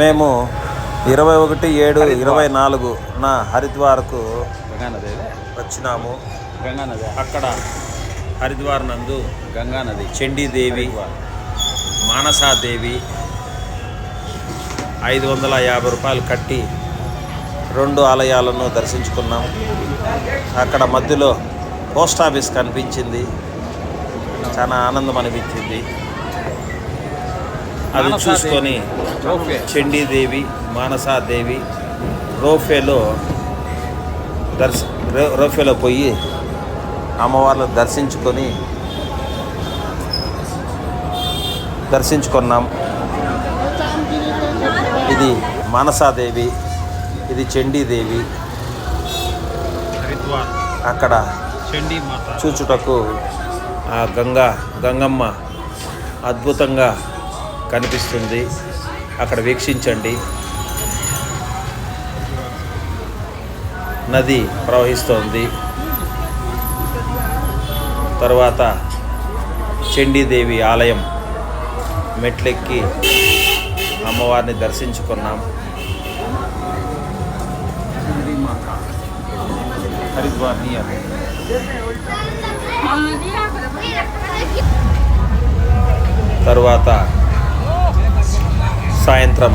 మేము ఇరవై ఒకటి ఏడు ఇరవై నాలుగు నా హరిద్వార్కు వచ్చినాము. గంగా నది అక్కడ హరిద్వార్ నందు గంగా నది చండీదేవి మానసాదేవి ఐదు వందల యాభై రూపాయలు కట్టి రెండు ఆలయాలను దర్శించుకున్నాం. అక్కడ మధ్యలో పోస్ట్ ఆఫీస్ కనిపించింది. చాలా ఆనందం అనిపించింది. అది. చూసుకొని చండీదేవి మానసాదేవి రోఫేలో దర్శ రో- రోఫేలో పోయి అమ్మవార్లను దర్శించుకొని దర్శించుకున్నాం. ఇది మానసాదేవి ఇది చండీదేవి. అక్కడ చూచుటకు ఆ గంగా గంగమ్మ అద్భుతంగా కనిపిస్తుంది. అక్కడ వీక్షించండి. నది ప్రవహిస్తోంది. తర్వాత చండీదేవి ఆలయం మెట్లెక్కి అమ్మవారిని దర్శించుకున్నాం. చండీ హరిద్వార్ నియర్ తరువాత సాయంత్రం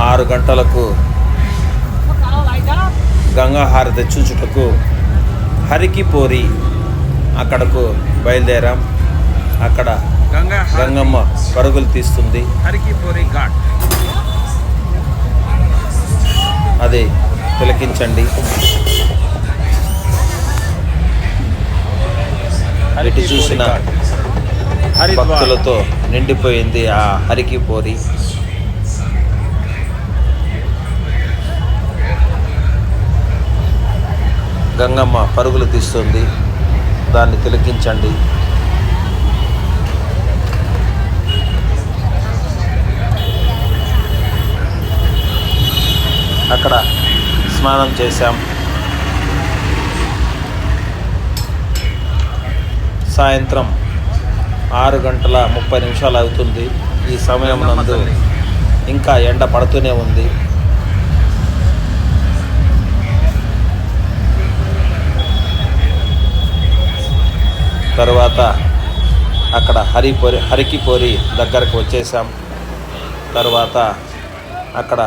ఆరు గంటలకు గంగాహారతి చూచుటకు హరికిపోరి అక్కడకు బయలుదేరాం. అక్కడ గంగా గంగమ్మ పరుగులు తీస్తుంది. హరికిపోరి ఘాట్. అది తిలకించండి. ఎటు చూసిన భక్తులతో నిండిపోయింది ఆ హరికిపోరి. గంగమ్మ పరుగులు తీస్తుంది. దాన్ని తిలకించండి. అక్కడ స్నానం చేశాం. సాయంత్రం ఆరు గంటల ముప్పై నిమిషాలు అవుతుంది. ఈ సమయం నందు. ఇంకా ఎండ పడుతూనే ఉంది. తర్వాత అక్కడ హరిపోరి హరికిపోరి దగ్గరకు వచ్చేసాం తర్వాత అక్కడ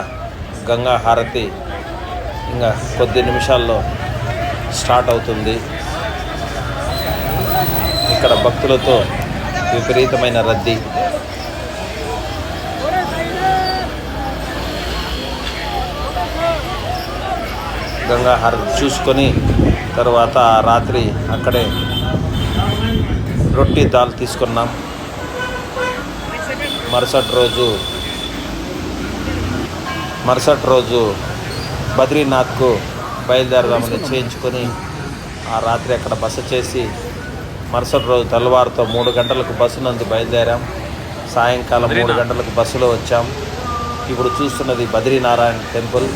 గంగా హారతి ఇంకా కొద్ది నిమిషాల్లో స్టార్ట్ అవుతుంది. ఇక్కడ భక్తులతో విపరీతమైన రద్దీ. గంగా హారతి చూసుకొని తర్వాత ఆ రాత్రి అక్కడే రొట్టి దాల్ తీసుకున్నాం. మరుసటి రోజు మరుసటి రోజు బద్రీనాథ్కు బయలుదేరదామని నిశ్చయించుకొని ఆ రాత్రి అక్కడ బస చేసి మరుసటి రోజు తెల్లవారుతో మూడు గంటలకు బస్సు నందు బయలుదేరాం. సాయంకాలం మూడు. గంటలకు బస్సులో వచ్చాం. ఇప్పుడు చూస్తున్నది బద్రీనారాయణ టెంపుల్.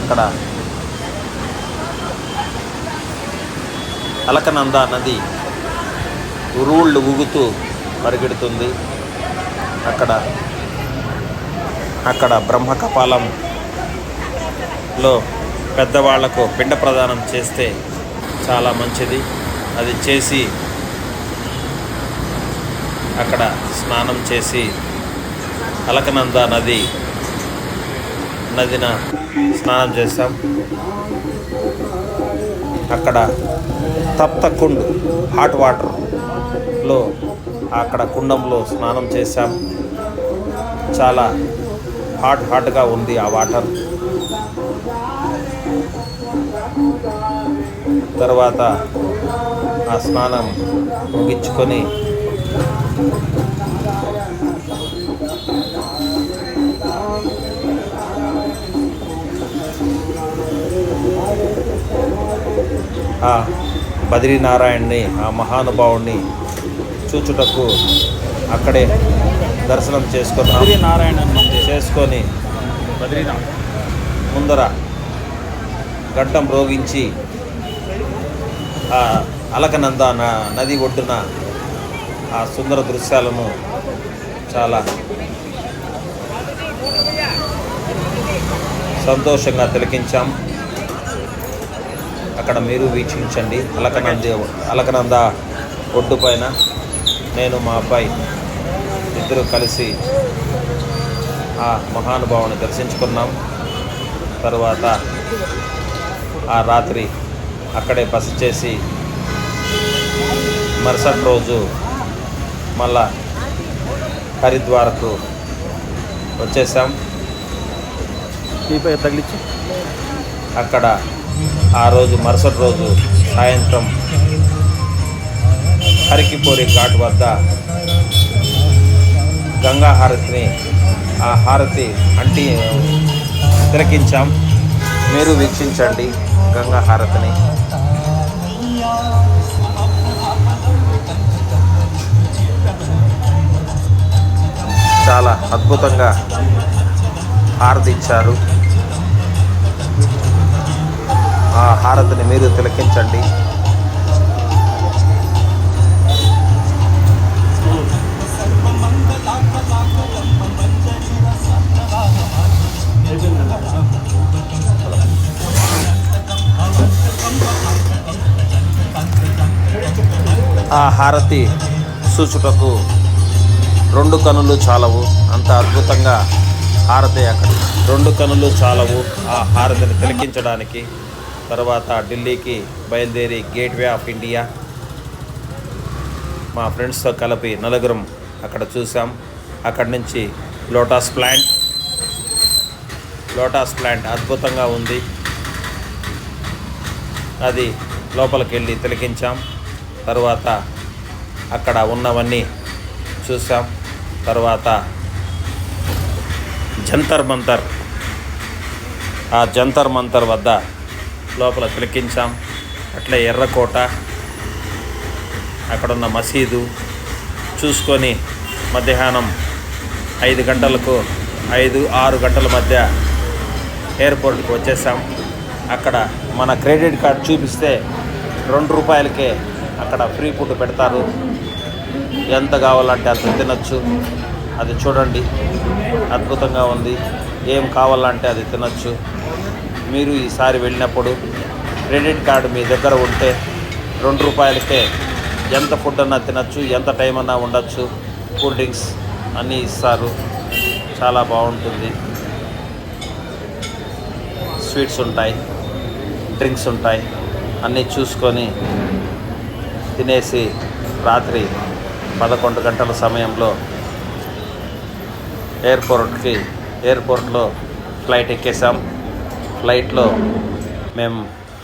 అక్కడ అలకనంద నది ఉరువుళ్ళు ఊగుతూ పరిగెడుతుంది. అక్కడ అక్కడ బ్రహ్మకపాలంలో పెద్దవాళ్ళకు పిండ ప్రదానం చేస్తే చాలా మంచిది. అది చేసి అక్కడ స్నానం చేసి అలకనంద నది నదిన స్నానం చేస్తాం అక్కడ తప్త కుండ్ హాట్ లో అక్కడ కుండంలో స్నానం చేశాం. చాలా హాట్ హాట్గా ఉంది ఆ వాటర్. తర్వాత ఆ స్నానం ముగించుకొని ఆ బద్రీనారాయణ్ణి ఆ మహానుభావుణ్ణి చూచుటకు అక్కడే దర్శనం చేసుకున్నాం నారాయణ మందిర్ చేసుకొని బద్రీనాథ్. ముందర గడ్డం రోగించి ఆ అలకనంద నది ఒడ్డున ఆ సుందర దృశ్యాలను చాలా సంతోషంగా తిలకించాం. అక్కడ మీరు వీక్షించండి. అలకనంద అలకనంద ఒడ్డు పైన నేను మా అబ్బాయి ఇద్దరు కలిసి ఆ మహానుభావుని దర్శించుకున్నాం. తరువాత ఆ రాత్రి అక్కడే బస చేసి మరుసటి రోజు మళ్ళా హరిద్వార్కు వచ్చేసాం తగిలించి. అక్కడ ఆ రోజు మరుసటి రోజు సాయంత్రం హరికిపోరి ఘాట్ వద్ద గంగా హారతిని ఆ హారతి అంటి తిలకించాం. మీరు వీక్షించండి గంగా హారతిని. చాలా అద్భుతంగా హారతి ఇచ్చారు ఆ హారతిని మీరు తిలకించండి. ఆ హారతి సూచుటకు రెండు కనులు చాలవు. అంత అద్భుతంగా హారతి అక్కడ. రెండు కనులు చాలవు ఆ హారతిని తిలకించడానికి. తర్వాత ఢిల్లీకి బయలుదేరి గేట్వే ఆఫ్ ఇండియా. మా ఫ్రెండ్స్తో కలిపి నలుగురం అక్కడ చూసాం అక్కడి నుంచి లోటస్ ప్లాంట్. లోటస్ ప్లాంట్ అద్భుతంగా ఉంది. అది లోపలికి వెళ్ళి తిలకించాం. తర్వాత అక్కడ ఉన్నవన్నీ చూసాం తర్వాత జంతర్ మంతర్. ఆ జంతర్ మంతర్ వద్ద లోపల తిలకించాం. అట్లే ఎర్రకోట అక్కడున్న మసీదు చూసుకొని మధ్యాహ్నం ఐదు గంటలకు ఐదు ఆరు గంటల మధ్య ఎయిర్పోర్ట్కి వచ్చేసాం అక్కడ మన క్రెడిట్ కార్డ్ చూపిస్తే రెండు రూపాయలకే అక్కడ ఫ్రీ ఫుడ్ పెడతారు. ఎంత కావాలంటే అంత తినచ్చు. అది చూడండి. అద్భుతంగా ఉంది. ఏం కావాలంటే అది తినచ్చు. మీరు ఈసారి వెళ్ళినప్పుడు క్రెడిట్ కార్డు మీ దగ్గర ఉంటే రెండు రూపాయలకే ఎంత ఫుడ్ అన్నా తినచ్చు ఎంత టైం అన్నా ఉండొచ్చు. కూల్ డ్రింక్స్ అన్నీ ఇస్తారు. చాలా బాగుంటుంది. స్వీట్స్ ఉంటాయి డ్రింక్స్ ఉంటాయి. అన్నీ చూసుకొని తినేసి రాత్రి పదకొండు గంటల సమయంలో ఎయిర్పోర్ట్కి ఎయిర్పోర్ట్లో ఫ్లైట్ ఎక్కేసాం ఫ్లైట్లో మేము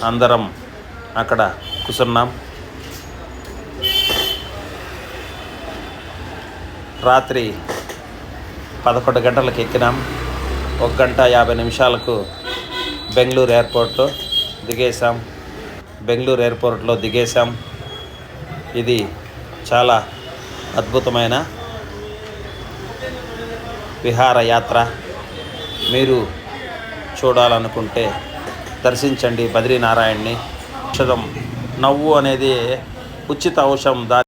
అందరం అక్కడ కూర్చున్నాం రాత్రి పదకొండు గంటలకు ఎక్కినాం. ఒక గంట యాభై నిమిషాలకు బెంగళూరు ఎయిర్పోర్ట్లో దిగేసాం బెంగళూరు ఎయిర్పోర్ట్లో దిగేసాం ఇది చాలా అద్భుతమైన విహారయాత్ర. మీరు చూడాలనుకుంటే దర్శించండి బద్రీనారాయణ్ణి. ఔషధం నవ్వు అనేది ఉచిత ఔషధం దాని